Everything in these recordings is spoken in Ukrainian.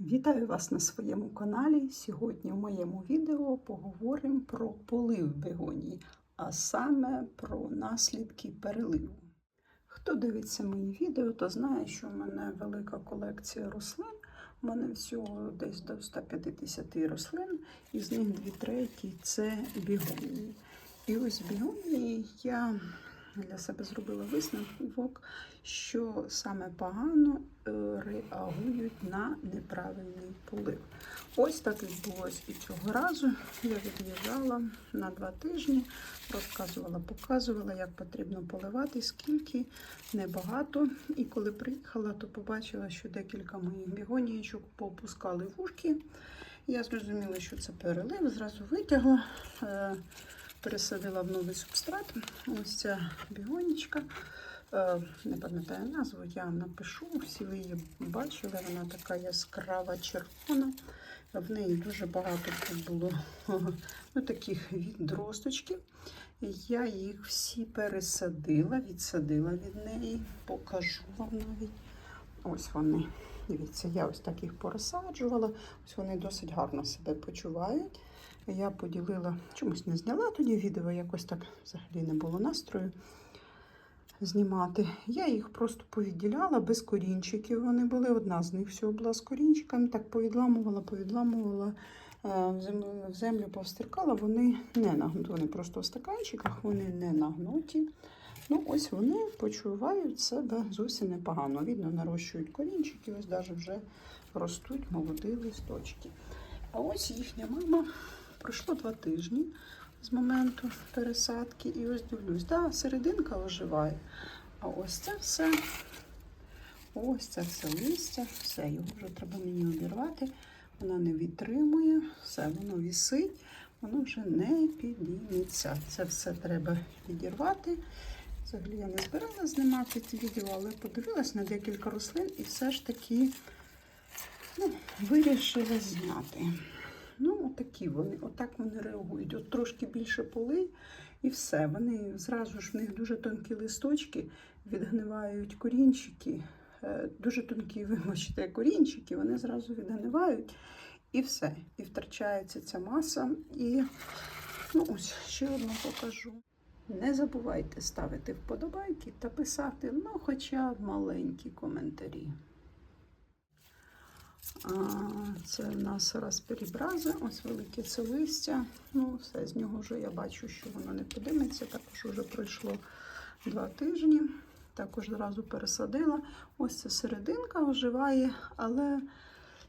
Вітаю вас на своєму каналі. Сьогодні в моєму відео поговоримо про полив бегонії, а саме про наслідки переливу. Хто дивиться мої відео, то знає, що в мене велика колекція рослин. У мене всього десь до 150 рослин, із них дві треті це бігонії. І ось бігонії я для себе зробила висновок, що саме погано е, реагують на неправильний полив. Ось так відбулось і цього разу. Я від'їжджала на два тижні, розказувала, показувала, як потрібно поливати, скільки небагато. І коли приїхала, то побачила, що декілька моїх бігонієчок попускали вушки. Я зрозуміла, що це перелив, зразу витягла. Пересадила в новий субстрат. Ось ця бігонічка. Е, Не пам'ятаю назву, я напишу. Всі ви її бачили, вона така яскрава червона. В неї дуже багато тут було ну, таких відросточків. Я їх всі пересадила, відсадила від неї, покажу вам навіть. Ось вони. Дивіться, я ось так їх порозсаджувала. Ось вони досить гарно себе почувають. Я поділила, чомусь не зняла тоді відео, якось так взагалі не було настрою знімати. Я їх просто повідділяла без корінчиків. Вони були одна з них всього була з корінчиками. Так повідламувала, повідламувала е, в землю, повстиркала. Вони не нагнуті. Вони просто в стаканчиках, вони не нагнуті. Ну, ось вони почувають себе зовсім непогано. Видно, нарощують корінчики, ось навіть вже ростуть молоді листочки. А ось їхня мама пройшло два тижні з моменту пересадки. І ось дивлюсь, да, серединка оживає. А ось це все, ось це все листя, все, його вже треба мені обірвати. Вона не відтримує, все, воно вісить, воно вже не підніметься. Це все треба відірвати. Взагалі я не збирала знімати це відео, але подивилась на декілька рослин і все ж таки ну, вирішила зняти. Ну, отакі вони, отак вони реагують. От трошки більше полей і все. Вони зразу ж в них дуже тонкі листочки, відгнивають корінчики, е, дуже тонкі, вибачте, корінчики, вони зразу відгнивають і все. І втрачається ця маса. І ну, ось ще одну покажу. Не забувайте ставити вподобайки та писати, ну, хоча б маленькі коментарі. А, Це в нас розперібрази, ось велике це листя. Ну, все, з нього вже я бачу, що воно не подиметься. Також вже пройшло два тижні. Також одразу пересадила. Ось ця серединка оживає, але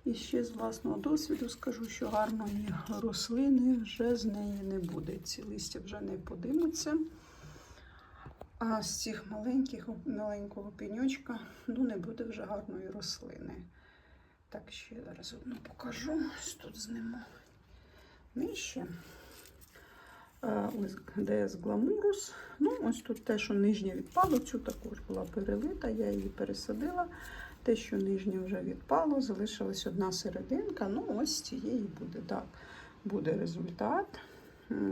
і ще з власного досвіду скажу, що гарної рослини вже з неї не буде. Ці листя вже не подимуться. А з цих маленьких, маленького пеньочка ну, не буде вже гарної рослини. Так, ще зараз одну покажу. Ось тут зніму нижче. ДС Гламурус. Ну, ось тут те, що нижнє відпало, цю також була перелита, я її пересадила. Те, що нижнє вже відпало, залишилась одна серединка. Ну, ось цієї буде. Так, буде результат.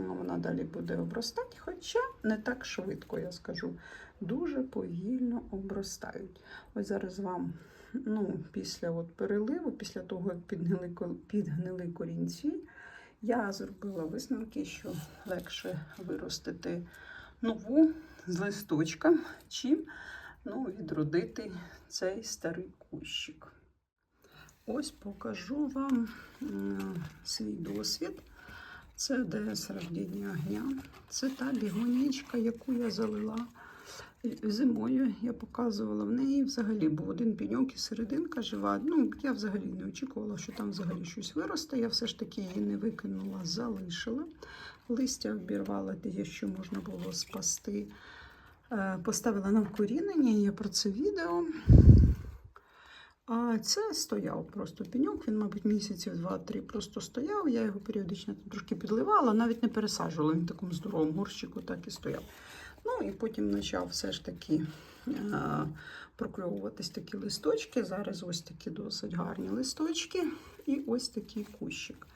Вона далі буде обростати, хоча не так швидко, я скажу. Дуже повільно обростають. Ось зараз вам ну, після от переливу, після того, як підгнили, підгнили корінці, я зробила висновки, що легше виростити нову з листочком, чим ну, відродити цей старий кущик. Ось покажу вам свій досвід. Це ДС рождення огня. Це та бігонічка, яку я залила зимою. Я показувала в неї взагалі був один пеньок і серединка жива. Ну, я взагалі не очікувала, що там взагалі щось виросте. Я все ж таки її не викинула, залишила. Листя обірвала, де що можна було спасти. Е, поставила на вкорінення, я про це відео. А це стояв просто пеньок, він, мабуть, місяців 2-3 просто стояв. Я його періодично трошки підливала, навіть не пересаджувала він в такому здоровому горщику, так і стояв. Ну і потім почав все ж таки а, прокльовуватись такі листочки. Зараз ось такі досить гарні листочки і ось такий кущик.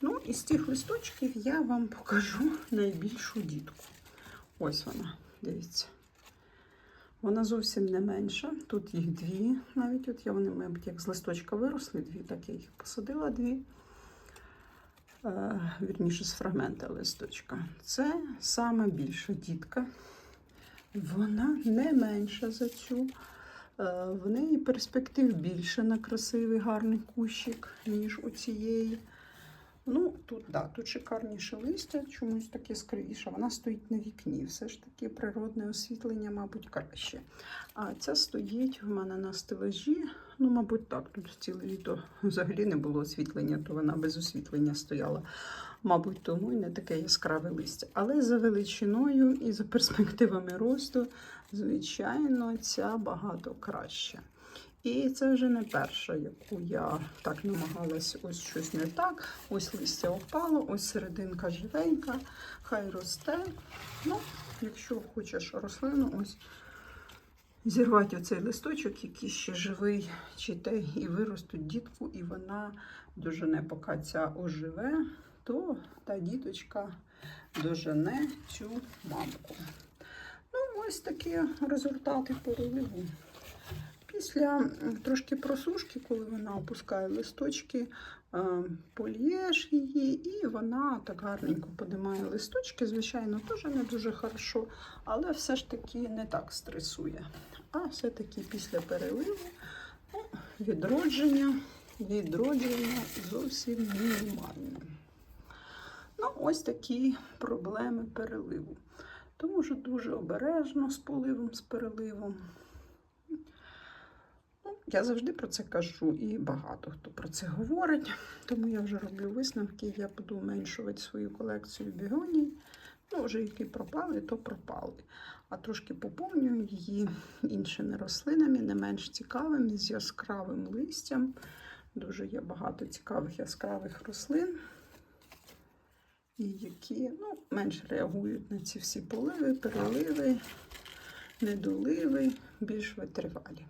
Ну, із цих листочків я вам покажу найбільшу дітку. Ось вона, дивіться. Вона зовсім не менша. Тут їх дві. Навіть от я вони, мабуть, як з листочка виросли, дві, так я їх посадила дві. Е, вірніше, з фрагмента листочка. Це саме більша дітка. Вона не менша за цю. Е, В неї перспектив більше на красивий гарний кущик, ніж у цієї. Ну, тут, да, тут шикарніше листя, чомусь таке скривіше. Вона стоїть на вікні. Все ж таки природне освітлення, мабуть, краще. А ця стоїть в мене на стелажі. Ну, мабуть, так. Тут ціле літо взагалі не було освітлення, то вона без освітлення стояла. Мабуть, тому і не таке яскраве листя. Але за величиною і за перспективами росту, звичайно, ця багато краще. І це вже не перша, яку я так намагалась ось щось не так. Ось листя опало, ось серединка живенька, хай росте. Ну, якщо хочеш рослину, ось зірвати оцей листочок, який ще живий, чи те, і виростуть дітку, і вона дожене, поки ця оживе, то та діточка дожене цю мамку. Ну, ось такі результати переливу. Після трошки просушки, коли вона опускає листочки, полієш її, і вона так гарненько подимає листочки. Звичайно, теж не дуже хорошо, але все ж таки не так стресує. А все-таки після переливу ну, відродження, відродження зовсім мінімальне. Ну, ось такі проблеми переливу. Тому що дуже обережно з поливом, з переливом. Я завжди про це кажу, і багато хто про це говорить. Тому я вже роблю висновки, я буду уменшувати свою колекцію бігоній. Ну, вже які пропали, то пропали. А трошки поповнюю її іншими рослинами, не менш цікавими, з яскравим листям. Дуже є багато цікавих яскравих рослин, і які ну, менш реагують на ці всі поливи, переливи, недоливи, більш витривалі.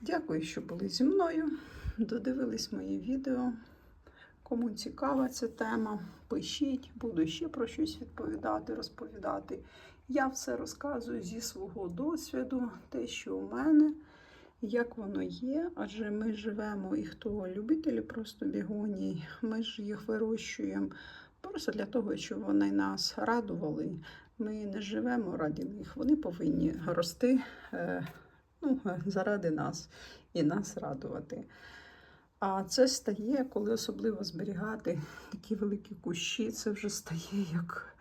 Дякую, що були зі мною. Додивились мої відео. Кому цікава ця тема, пишіть, буду ще про щось відповідати, розповідати. Я все розказую зі свого досвіду, те, що у мене, як воно є. Адже ми живемо, і хто любителі просто бігоній, ми ж їх вирощуємо просто для того, щоб вони нас радували. Ми не живемо раді них. Вони повинні рости е, ну, заради нас і нас радувати. А це стає, коли особливо зберігати такі великі кущі, це вже стає як,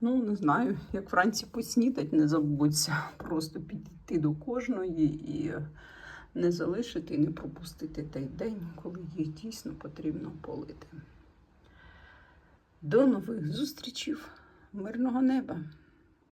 ну не знаю, як вранці поснідать, не забудься. Просто підійти до кожної і не залишити і не пропустити той день, коли їх дійсно потрібно полити. До нових зустрічей, мирного неба!